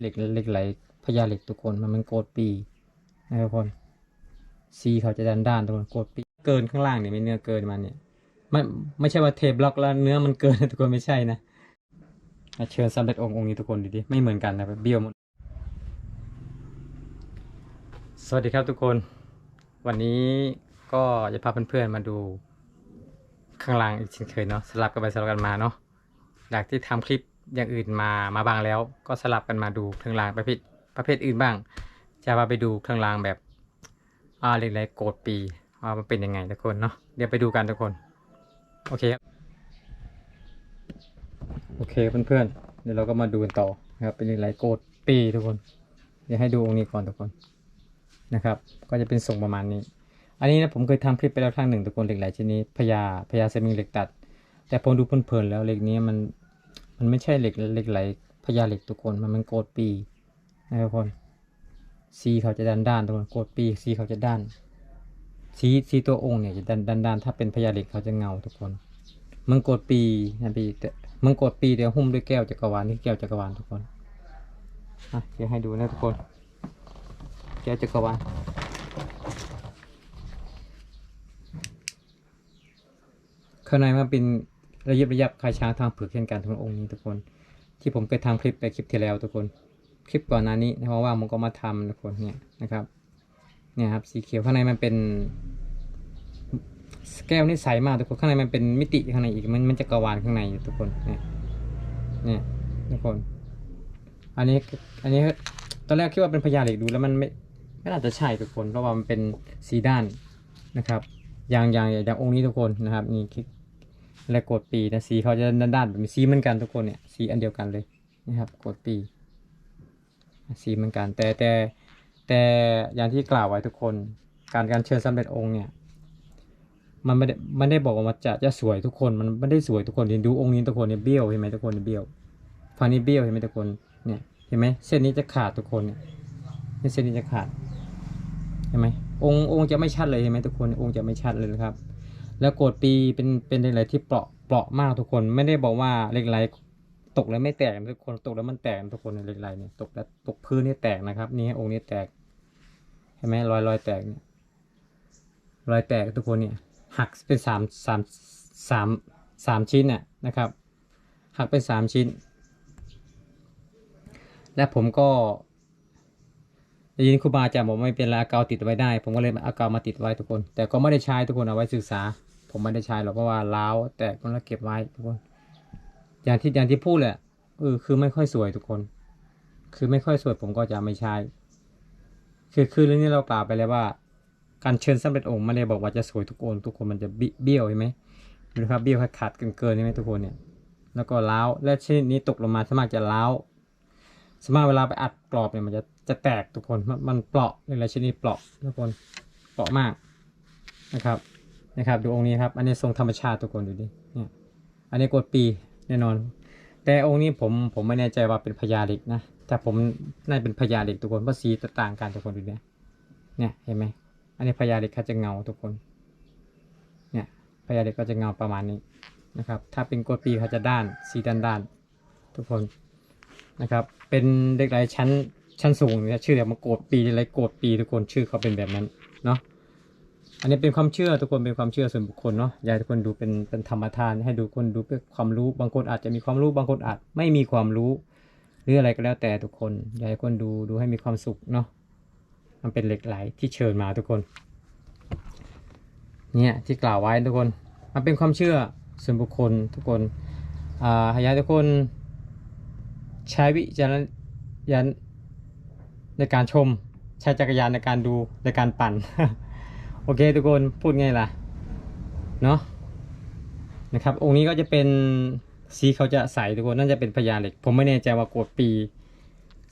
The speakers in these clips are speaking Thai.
เหล็กเหล็กไหลพญาเหล็กทุกคนมันมันโกดปีนะครับทุกคนซีเขาจะด้านด้านทุกคนโกดปีเกินข้างล่างเนี่ยไม่เนื้อเกินมันเนี่ยไม่ไม่ใช่ว่าเทบล็อกแล้วเนื้อมันเกินนะทุกคนไม่ใช่นะเชิญสำเร็จองค์องค์นี้ทุกคนดูดิไม่เหมือนกันนะเบี้ยวหมดสวัสดีครับทุกคน วันนี้ก็จะพาเพื่อนๆมาดูข้างล่างอีกเช่นเคยเนาะสลับกันไปสลับกันมาเนาะจากที่ทำคลิป อย่างอื่นมามาบ้างแล้ว ก็สลับกันมาดูเครื่องรางประเภทประเภทอื่นบ้าง จะมาไปดูเครื่องรางแบบอ่าเรียกอะไรโกดปีว่ามันเป็นยังไงทุกคนเนาะเดี๋ยวไปดูกันทุกคน โอเคครับโอเคเพื่อนๆเดี๋ยวเราก็มาดูกันต่อนะครับเป็นเรียกอะไรโกดปีทุกคน เดี๋ยวให้ดูองค์นี้ก่อนทุกคนนะครับ ก็จะเป็นทรงประมาณนี้ อันนี้นะผมเคยทำคลิปไปแล้วครั้งหนึ่งทุกคนเหล็กไหลชนิดพญาพญาสมิงเหล็กตัด แต่ผมดูเพลินๆแล้วเหล็กนี้มัน มันไม่ใช่เหล็กเหล็กไหลพญาเหล็กทุกคน มันมันโกดปีนะครับทุกคนสีเขาจะด้านด้านทุกคนโกดปีสีเขาจะด้านสีสีตัวองค์เนี่ยจะด้านด้านด้านถ้าเป็นพญาเหล็กเขาจะเงาทุกคนมังโกดปีนะพี่มังโกดปีเดี๋ยวหุ้มด้วยแก้วจักรวาลนี่แก้วจักรวาลทุกคนอะเดี๋ยวให้ดูนะทุกคน แก้วจักรวาลข้างในมันเป็น ระยิบระยับคลายช้างทางเผือกเช่นกันทั้งองค์นี้ทุกคน ที่ผมเคยทำคลิปไปคลิปที่แล้วทุกคน คลิปก่อนหน้านี้นะเพราะว่าผมก็มาทำทุกคนเนี่ยนะครับเนี่ยครับสีเขียวข้างในมันเป็นแก้วนี่ใสมากทุกคนข้างในมันเป็นมิติข้างในอีกมันมันจะกระวานข้างในทุกคนเนี่ยเนี่ยทุกคน อันนี้อันนี้ตอนแรกคิดว่าเป็นพญาเหล็กดูแล้วมันไม่ไม่น่าจะใช่ทุกคนเพราะว่ามันเป็นสีด้านนะครับ อย่างอย่างอย่างองค์นี้ทุกคนนะครับนี่คลิก และกดปีนะสีเขาจะด้านๆแบบมีสีเหมือนกันทุกคนเนี่ยสีอันเดียวกันเลยนะครับกดปีสีเหมือนกัน แต่แต่แต่อย่างที่กล่าวไว้ทุกคน การการเชิญสำเร็จองค์เนี่ยมันไม่ได้ไมันได้บอกว่ามันจะจะสวยทุกคนมันไม่ได้สวยทุกคนเห็นดูองค์นี้ทุกคนเนี่ยเบี้ยวเห็นไหมทุกคนเนี่ยเบี้ยวฝั่งนี้เบี้ยวเห็นไหมทุกคนเนี่ยเห็นไหมเส้นนี้จะขาดทุกคนเนี่ยเส้นนี้จะขาดเห็นไหมองค์องค์จะไม่ชัดเลยเห็นไหมทุกคนองค์จะไม่ชัดเลยนะครับ แล้วโกดปีเป็นเป็นเหล็กไหลที่เปราะเปราะมากทุกคนไม่ได้บอกว่าเหล็กไหลตกแล้วไม่แตกทุกคนตกแล้วมันแตกทุกคนเหล็กไหลเนี่ยตกแล้วตกพื้นนี่แตกนะครับ นี่องค์นี้แตกเห็นไหมรอยรอยแตกเนี่ยรอยแตกทุกคนเนี่ยหักเป็นสามสามสามสามชิ้นน่ะนะครับ หักเป็นสามชิ้น และผมก็ได้ยินครูบาอาจารย์บอกไม่เป็นไรเอาเกาวติดไว้ได้ ผมก็เลยเอาเกาวมาติดไว้ทุกคน แต่ก็ไม่ได้ใช้ทุกคนเอาไว้ศึกษา ผมไม่ได้ใช้หรอกเพราะว่าล้าวแต่กมันแล้วเก็บไว้ทุกคนอย่างที่อย่างที่พูดแหละเออคือไม่ค่อยสวยทุกคน คือไม่ค่อยสวยผมก็จะไม่ใช้ คือคือเรื่องนี้เรากล่าวไปแล้วว่า การเชิญสำเร็จองค์ไม่ได้บอกว่าจะสวยทุกค์ทุกคนมันจะบิเบี้ยวใช่ไหมดูครับเบี้ยวขาดเกินเกินใช่ไหมทุกคนเนี่ย แล้วก็ล้าวและชนิดนี้ตกลงมาสมารถจะล้าวสมมติเวลาไปอัดกรอบเนี่ยมันจะจะแตกทุกคนมันมันเปราะในหลายชนิดเปราะทุกคนเปราะมากนะครับ นะครับ ดูองค์นี้ครับ อันนี้ทรงธรรมชาติทุกคนดูดิเนี่ยอันนี้กดปีแน่นอน แต่องค์นี้ผมผมไม่แน่ใจว่าเป็นพญาเหล็กนะแต่ผมน่าจะเป็นพญาเหล็กทุกคนเพราะสีต่างกันทุกคนดูเนี่ยเนี่ยเห็นไหมอันนี้พญาเหล็กเขาจะเงาทุกคนเนี่ยพญาเหล็กก็จะเงาประมาณนี้นะครับ ถ้าเป็นกดปีเขาจะด้านสีด้านด้านทุกคนนะครับ เป็นเด็กไรชั้นชั้นสูงเนี่ยชื่อเรียกมาโกดปีอะไรโกดปีทุกคนชื่อเขาเป็นแบบนั้นเนาะ อันนี้เป็นความเชื่อทุกคนเป็นความเชื่อส่วนบุคคลเนาะอยากให้ทุกคนดูเป็นเป็นธรรมทาน ให้ดูคนดูเพื่อความรู้บางคนอาจจะมีความรู้บางคนอาจไม่มีความรู้หรืออะไรก็แล้วแต่ทุกคนอยากให้คนดูดูให้มีความสุขเนาะมันเป็นเหล็กไหลที่เชิญมาทุกคน เนี่ยที่กล่าวไว้ทุกคน มันเป็นความเชื่อส่วนบุคคลทุกคนอ่าอยากให้ทุกคนใช้วิจารณญาณในการชมใช้จักรยานในการดูในการปั่น อเคทุกคนพูดไงล่ะ เนาะนะครับ องค์นี้ก็จะเป็นสีเขาจะใสทุกคนน่าจะเป็นพญาเหล็ก ผมไม่แน่ใจว่ากวดปี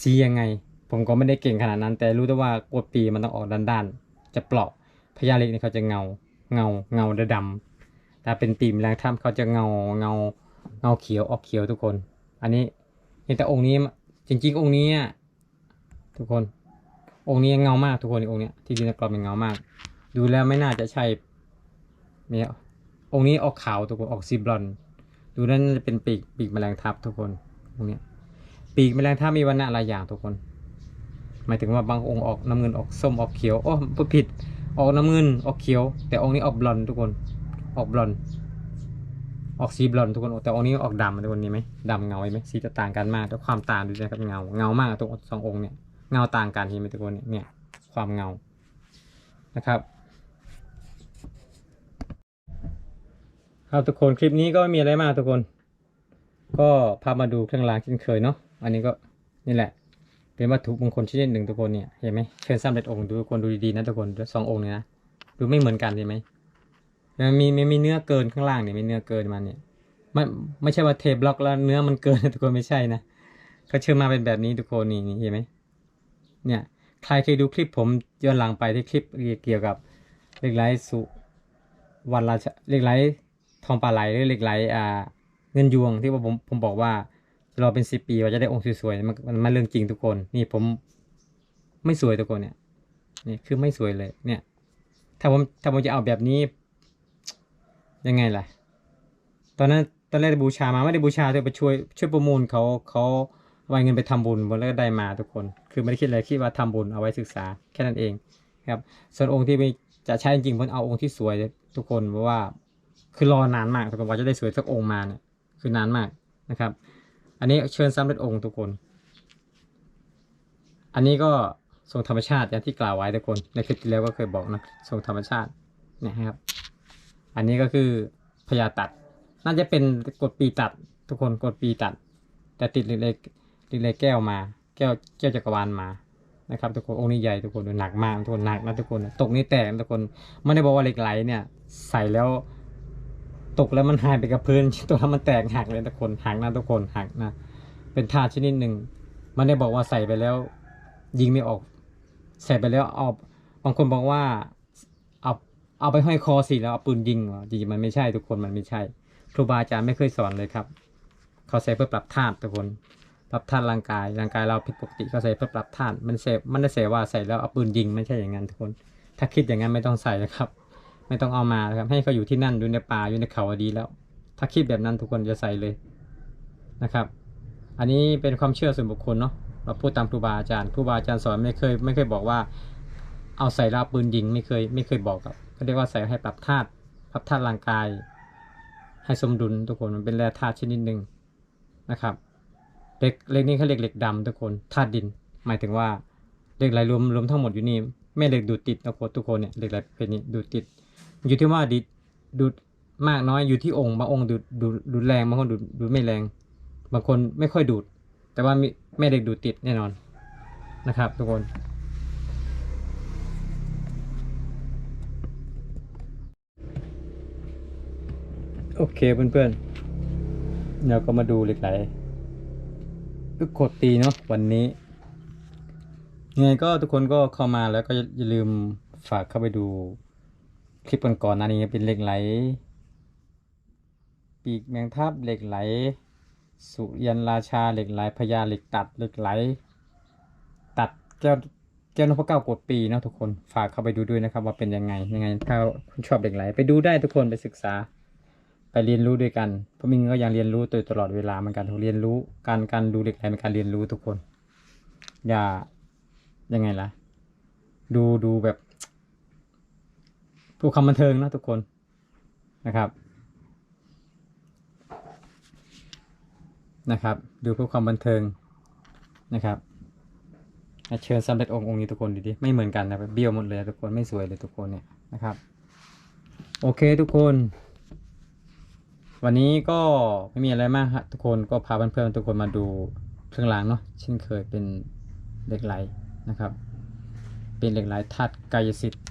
สียังไง ผมก็ไม่ได้เก่งขนาดนั้น แต่รู้แต่ว่ากวดปีมันต้องออกด้านๆจะเปราะพญาเหล็กเนี่ยเขาจะเงาเงาเงาดำๆแต่เป็นปีมแรงถ้ำเขาจะเงาเงาเงาเขียวออกเขียวทุกคน อันนี้แต่องค์นี้จริง ๆ องค์นี้ทุกคน องค์นี้เงามากทุกคนองค์นี้ที่ดินกรอบเป็นเงามาก ดูแล้วไม่น่าจะใช่เนี่ยองค์นี้ออกขาวทุกคนออกซีบลอน ดูแล้วน่าจะเป็นปีกปีกแมลงทับทุกคนองนี้ปีกแมลงท่ามีวันณะหลายอย่างทุกคน หมายถึงว่าบางองค์ออกน้ำเงินออกส้มออกเขียวโอ้พูดผิดออกน้ำเงินออกเขียว แต่องค์นี้ออกบลอนทุกคน ออกบลอนออกสีบลอนทุกคนแต่องค์นี้ออกดำทุกคนนี่ไหมดำเงาไหมสีจะต่างกันมากแต่ความต่างดูนะครับเงาเงามากทุกสององค์เนี่ยเงาต่างกันเห็นไหมทุกคนเนี่ยความเงานะครับ ครับทุกคนคลิปนี้ก็ไม่มีอะไรมากทุกคน ก็พามาดูเครื่องรางเช่นเคยเนาะอันนี้ก็นี่แหละ เป็นวัตถุมงคลชนิดหนึ่งทุกคนเนี่ยเห็นไหมเชิญสำเร็จองค์ดูทุกคนดูดีๆนะทุกคนสององค์เนี่ยนะดูไม่เหมือนกันเห็นไหมมันมีมันมีเนื้อเกินข้างล่างเนี่ยมีเนื้อเกินมาเนี่ยไม่ไม่ใช่ว่าเทบล็อกแล้วเนื้อมันเกินนะทุกคนไม่ใช่นะเขาเชื่อมาเป็นแบบนี้ทุกคนนี่นี่เห็นไหมเนี่ยใครเคยดูคลิปผมย้อนหลังไปที่คลิปเกี่ยวกับเหล็กไหลสุวรรณราชเหล็กไหล ทองปลาไหลหรือเหล็กไหลอ่าเงินยวงที่ว่าผมผมบอกว่ารอเป็นสิบปีว่าจะได้องค์สวยๆมันมันเรื่องจริงทุกคน นี่ผมไม่สวยทุกคนเนี่ยนี่คือไม่สวยเลย เนี่ย ถ้าผมถ้าผมจะเอาแบบนี้ ยังไงล่ะ ตอนนั้นตอนแรกบูชามาไม่ได้บูชาแต่ไปช่วยช่วยประมูลเขาเขาเอาเงินไปทำบุญแล้วก็ได้มาทุกคน คือไม่ได้คิดอะไรคิดว่าทำบุญเอาไว้ศึกษาแค่นั้นเองครับ ส่วนองค์ที่จะใช้จริงผมเอาองค์ที่สวยทุกคนเพราะว่า คือรอนานมากทุกคนกว่าจะได้สวยสักองค์มาเนี่ยคือนานมากนะครับ อันนี้เชิญสำเร็จองค์ทุกคน อันนี้ก็ทรงธรรมชาติอย่างที่กล่าวไว้ทุกคน ในคลิปที่แล้วก็เคยบอกนะทรงธรรมชาติเนี่ยครับ อันนี้ก็คือพญาตัด น่าจะเป็นกดปีตัด ทุกคนกดปีตัด แต่ติดเหล็กเหล็กแก้วมา แก้วแก้วจักรวาลมานะครับทุกคนองค์นี้ใหญ่ทุกคนหนักมากทุกคนหนักนะทุกคน ตกนี่แตกทุกคนไม่ได้บอกว่าเหล็กไหลเนี่ย ใส่แล้ว ตกแล้วมันหายไปกับพื้นตัวแล้วมันแตกหักเลยทุกคนหักนะทุกคนหักนะ เป็นธาตุชนิดหนึ่งมันได้บอกว่าใส่ไปแล้ว ยิงไม่ออก ใส่ไปแล้วเอาบางคนบอกว่าเอาเอาไปห้อยคอสิแล้วเอาปืนยิงเหรอจริงๆมันไม่ใช่ทุกคนมันไม่ใช่ ครูบาอาจารย์ไม่เคยสอนเลยครับ เขาใส่เพื่อปรับธาตุทุกคนปรับธาตุร่างกายร่างกายเราผิดปกติเขาใส่เพื่อปรับธาตุมันเสพมันได้เสว่าใส่แล้วเอาปืนยิงไม่ใช่อย่างนั้นทุกคน ถ้าคิดอย่างนั้นไม่ต้องใส่นะครับ ไม่ต้องเอามาครับ ให้เขาอยู่ที่นั่นอยู่ในป่าอยู่ในเขาดีแล้ว ถ้าคิดแบบนั้นทุกคนจะใส่เลยนะครับ อันนี้เป็นความเชื่อส่วนบุคคลเนาะเราพูดตามครูบาอาจารย์ครูบาอาจารย์สอนไม่เคย ไม่เคยบอกว่า เอาใส่แล้วเอาปืนยิงไม่เคย ไม่เคยบอกครับเขาเรียกว่าใส่ให้ปรับธาตุปรับธาตุร่างกาย ให้สมดุลทุกคนมันเป็นแร่ธาตุชนิดหนึ่งนะครับเหล็กเหล็กนี้เขาเรียกเหล็กดำทุกคนธาตุดิน หมายถึงว่าเหล็กไหลรวมรวมทั้งหมดอยู่นี่แม่เหล็กดูดติดนะโค้ชทุกคนเนี่ยเหล็กไหลเป็นนี้ดูดติด อยู่ที่ว่าดิดดูดมากน้อยอยู่ที่องค์บางองค์ดูดดูดดูดแรงบางคนดูดดูดไม่แรง บางคนไม่ค่อยดูด แต่ว่ามีแม่เหล็กดูดติดแน่นอนนะครับ ทุกคน โอเคเพื่อนๆเราก็มาดูเหล็กไหลก็กดตีเนาะวันนี้ยังไงก็ทุกคนก็เข้ามาแล้วก็อย่าลืมฝากเข้าไปดู คลิปก่อนๆน้านี้เป็นเหล็กไหล ปีกแมงทับเหล็กไหล สุยันราชาเหล็กไหลพญาเหล็กตัดเหล็กไหล ตัดแก้วแก้วนพเก้ากดปีเนาะทุกคนฝากเข้าไปดูด้วยนะครับ ว่าเป็นยังไงยังไงถ้าคุณชอบเหล็กไหล ไปดูได้ทุกคนไปศึกษา ไปเรียนรู้ด้วยกันเพราะมิงก็ยังเรียนรู้โดยตลอดเวลาเหมือนกันเรียนรู้การการดูเหล็กไหลเป็นการเรียนรู้ทุกคน อย่ายังไงล่ะ ดูดูแบบ ผู้คำบันเทิงนะทุกคนนะครับ นะครับ ดูเพื่อความบันเทิงนะครับเชิญสำเร็จองค์องค์นี้ทุกคนดูดิไม่เหมือนกันนะเบี้ยวหมดเลยทุกคนไม่สวยเลยทุกคนเนี่ยนะครับ โอเคทุกคน วันนี้ก็ไม่มีอะไรมากฮะทุกคนก็พาเพื่อนๆทุกคนมาดูเครื่องรางเนาะเช่นเคยเป็นเหล็กไหลนะครับ เป็นเหล็กไหลธาตุกายสิทธิ์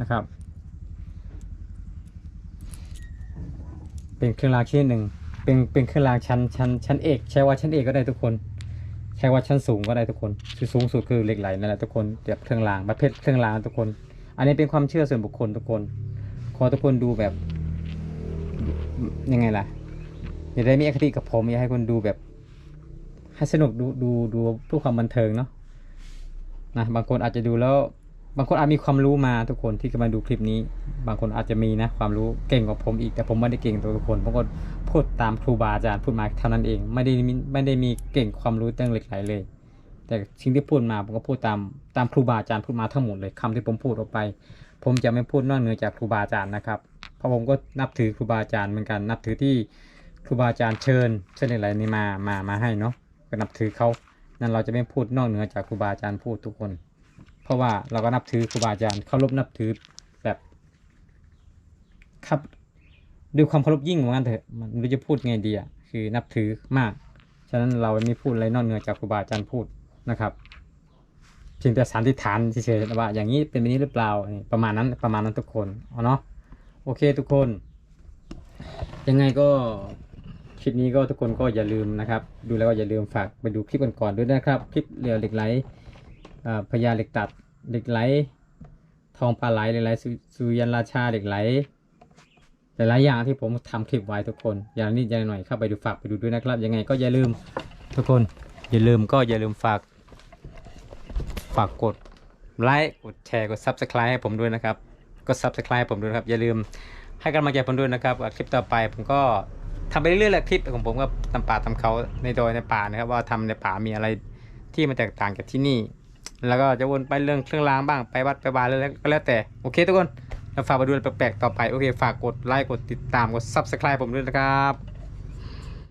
นะครับ เป็นเครื่องรางชนิดหนึ่งเป็นเป็นเครื่องรางชั้นชั้นชั้นเอกใช้ว่าชั้นเอกก็ได้ทุกคนใช้ว่าชั้นสูงก็ได้ทุกคนคือสูงสุดคือเหล็กไหลนั่นแหละทุกคนเดี๋ยวเครื่องรางประเภทเครื่องรางทุกคน อันนี้เป็นความเชื่อส่วนบุคคลทุกคน ขอทุกคนดูแบบยังไงล่ะอย่าได้มีอคติกับผมอยากให้คนดูแบบให้สนุกดูดูดูเพื่อความบันเทิงเนาะนะบางคนอาจจะดูแล้ว บางคนอาจมีความรู้มาทุกคนที่กำลังดูคลิปนี้ บางคนอาจจะมีนะความรู้เก่งกว่าผมอีกแต่ผมไม่ได้เก่งตัวทุกคนผมก็พูดตามครูบาอาจารย์พูดมาเท่านั้นเองไม่ได้มีไม่ได้มีเก่งความรู้เรื่องเหล็กไหลเลย แต่สิ่งที่พูดมาผมก็พูดตามตามครูบาอาจารย์พูดมาทั้งหมดเลยคำที่ผมพูดออกไป ผมจะไม่พูดนอกเหนือจากครูบาอาจารย์นะครับเพราะผมก็นับถือครูบาอาจารย์เหมือนกันนับถือที่ครูบาอาจารย์เชิญเชิญอะไรนี่มามามาให้เนาะก็นับถือเขานั่นเราจะไม่พูดนอกเหนือจากครูบาอาจารย์พูดทุกคน เพราะว่าเราก็นับถือครูบาอาจารย์เคารพนับถือแบบครับด้วยความเคารพยิ่งเหมือนกันเถอะมันไม่จะพูดไงดีอะคือนับถือมากฉะนั้นเราไม่พูดอะไรนอกเหนือจากครูบาอาจารย์พูดนะครับเพียงแต่สันนิษฐานเฉยๆว่าอย่างนี้เป็นแบบนี้หรือเปล่าประมาณนั้นประมาณนั้นทุกคนเอาเนาะโอเคทุกคน ยังไงก็คลิปนี้ก็ทุกคนก็อย่าลืมนะครับ ดูแล้วก็อย่าลืมฝากไปดูคลิปก่อนๆด้วยนะครับ คลิปเรือเหล็กไหล พญาเหล็กตัดเหล็กไหล ทองปลาไหลเหล็กไหลสุสุยันราชาเหล็กไหลหลายๆอย่างที่ผมทำคลิปไว้ทุกคนอย่างนิดอย่างหน่อยเข้าไปดูฝากไปดูด้วยนะครับ ยังไงก็อย่าลืมทุกคนอย่าลืมก็อย่าลืมฝาก ฝากกดไลค์กดแชร์กด subscribe ให้ผมด้วยนะครับกด subscribe ให้ผมด้วยครับอย่าลืมให้กำลังใจผมด้วยนะครับคลิปต่อไปผมก็ทำไปเรื่อยๆแหละคลิปของผมก็ทำป่าทำเขาในดอยในป่านะครับ ว่าทำในป่ามีอะไรที่มันแตกต่างจากที่นี่ แล้วก็จะวนไปเรื่องเครื่องรางบ้างไปวัดไปบาร์แล้วก็แล้วแต่โอเคทุกคนแล้วฝากมาดูแปลกๆต่อไปโอเคฝากกดไลค์กดติดตามกด subscribe ผมด้วยนะครับ